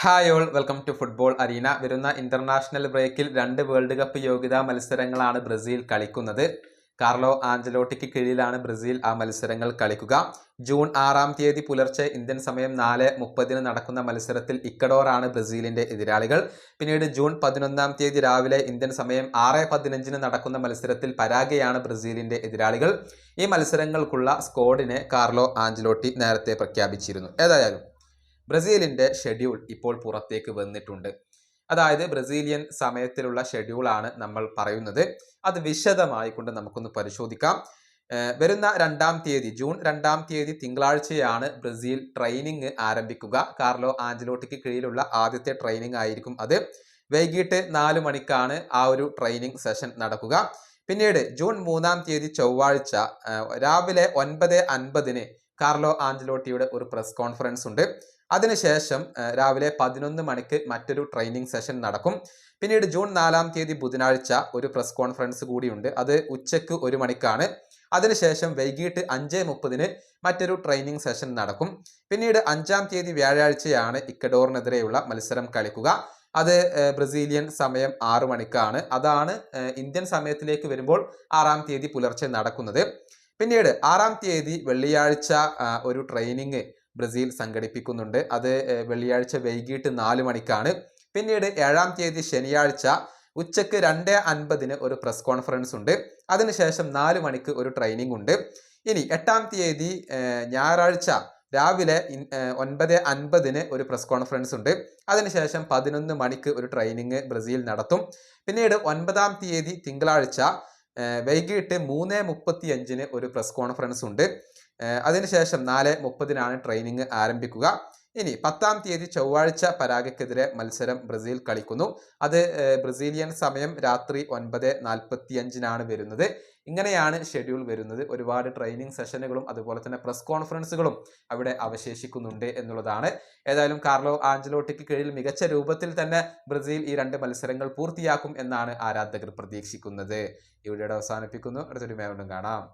Hi all welcome to football arena വരുന്ന international ബ്രേക്കിൽ രണ്ട് വേൾഡ് കപ്പ് യോഗ്യതാ മത്സരങ്ങളാണ് ബ്രസീൽ കളിക്കുന്നത്. കാർലോ ആഞ്ചലോട്ടിക്ക് കീഴിലാണ് ബ്രസീൽ ആ മത്സരങ്ങൾ കളിക്കുക. ജൂൺ ആറാം തീയതി പുലർച്ചെ ഇന്ത്യൻ സമയം നാല് മുപ്പതിന് നടക്കുന്ന മത്സരത്തിൽ ഇക്കഡോറാണ് ബ്രസീലിന്റെ എതിരാളികൾ. പിന്നീട് ജൂൺ പതിനൊന്നാം തീയതി രാവിലെ ഇന്ത്യൻ സമയം ആറ് പതിനഞ്ചിന് നടക്കുന്ന മത്സരത്തിൽ പരാഗയാണ് ബ്രസീലിന്റെ എതിരാളികൾ. ഈ മത്സരങ്ങൾക്കുള്ള സ്കോഡിനെ കാർലോ ആഞ്ചലോട്ടി നേരത്തെ പ്രഖ്യാപിച്ചിരുന്നു. ഏതായാലും ബ്രസീലിന്റെ ഷെഡ്യൂൾ ഇപ്പോൾ പുറത്തേക്ക് വന്നിട്ടുണ്ട്. അതായത് ബ്രസീലിയൻ സമയത്തിലുള്ള ഷെഡ്യൂളാണ് നമ്മൾ പറയുന്നത്. അത് വിശദമായി കൊണ്ട് നമുക്കൊന്ന് പരിശോധിക്കാം. വരുന്ന രണ്ടാം തീയതി ജൂൺ രണ്ടാം തീയതി തിങ്കളാഴ്ചയാണ് ബ്രസീൽ ട്രെയിനിങ് ആരംഭിക്കുക. കാർലോ ആഞ്ചലോട്ടിക്ക് കീഴിലുള്ള ആദ്യത്തെ ട്രെയിനിങ് ആയിരിക്കും അത്. വൈകിട്ട് നാല് മണിക്കാണ് ആ ഒരു ട്രെയിനിങ് സെഷൻ നടക്കുക. പിന്നീട് ജൂൺ മൂന്നാം തീയതി ചൊവ്വാഴ്ച രാവിലെ ഒൻപത് അൻപതിന് കാർലോ ആഞ്ചലോട്ടിയുടെ ഒരു പ്രസ് കോൺഫറൻസ് ഉണ്ട്. അതിനുശേഷം രാവിലെ പതിനൊന്ന് മണിക്ക് മറ്റൊരു ട്രെയിനിങ് സെഷൻ നടക്കും. പിന്നീട് ജൂൺ നാലാം തീയതി ബുധനാഴ്ച ഒരു പ്രസ് കോൺഫറൻസ് കൂടിയുണ്ട്. അത് ഉച്ചയ്ക്ക് ഒരു മണിക്കാണ്. അതിനുശേഷം വൈകിട്ട് അഞ്ച് മുപ്പതിന് മറ്റൊരു ട്രെയിനിങ് സെഷൻ നടക്കും. പിന്നീട് അഞ്ചാം തീയതി വ്യാഴാഴ്ചയാണ് ഇക്കഡോറിനെതിരെയുള്ള മത്സരം കളിക്കുക. അത് ബ്രസീലിയൻ സമയം ആറ് മണിക്കാണ്. അതാണ് ഇന്ത്യൻ സമയത്തിലേക്ക് വരുമ്പോൾ ആറാം തീയതി പുലർച്ചെ നടക്കുന്നത്. പിന്നീട് ആറാം തീയതി വെള്ളിയാഴ്ച ഒരു ട്രെയിനിങ് ബ്രസീൽ സംഘടിപ്പിക്കുന്നുണ്ട്. അത് വെള്ളിയാഴ്ച വൈകിട്ട് നാല് മണിക്കാണ്. പിന്നീട് ഏഴാം തീയതി ശനിയാഴ്ച ഉച്ചയ്ക്ക് രണ്ട് അൻപതിന് ഒരു പ്രസ് കോൺഫറൻസ് ഉണ്ട്. അതിനുശേഷം നാല് മണിക്ക് ഒരു ട്രെയിനിങ് ഉണ്ട്. ഇനി എട്ടാം തീയതി ഞായറാഴ്ച രാവിലെ ഒൻപത് അൻപതിന് ഒരു പ്രസ് കോൺഫറൻസ് ഉണ്ട്. അതിനുശേഷം പതിനൊന്ന് മണിക്ക് ഒരു ട്രെയിനിങ് ബ്രസീൽ നടത്തും. പിന്നീട് ഒൻപതാം തീയതി തിങ്കളാഴ്ച വൈകിട്ട് മൂന്ന് മുപ്പത്തി അഞ്ചിന് ഒരു പ്രസ് കോൺഫറൻസ് ഉണ്ട്. അതിനുശേഷം നാല് മുപ്പതിനാണ് ട്രെയിനിങ് ആരംഭിക്കുക. ഇനി പത്താം തീയതി ചൊവ്വാഴ്ച പരാഗയ്ക്കെതിരെ മത്സരം ബ്രസീൽ കളിക്കുന്നു. അത് ബ്രസീലിയൻ സമയം രാത്രി ഒൻപത് നാൽപ്പത്തി അഞ്ചിനാണ് വരുന്നത്. ഇങ്ങനെയാണ് ഷെഡ്യൂൾ വരുന്നത്. ഒരുപാട് ട്രെയിനിങ് സെഷനുകളും അതുപോലെ തന്നെ പ്രസ് കോൺഫറൻസുകളും അവിടെ അവശേഷിക്കുന്നുണ്ട് എന്നുള്ളതാണ്. ഏതായാലും കാർലോ ആഞ്ചലോട്ടിക്ക് കീഴിൽ മികച്ച രൂപത്തിൽ തന്നെ ബ്രസീൽ ഈ രണ്ട് മത്സരങ്ങൾ പൂർത്തിയാക്കും എന്നാണ് ആരാധകർ പ്രതീക്ഷിക്കുന്നത്. ഇവിടെ അവസാനിപ്പിക്കുന്നു. അടുത്തൊരു മേവനും കാണാം.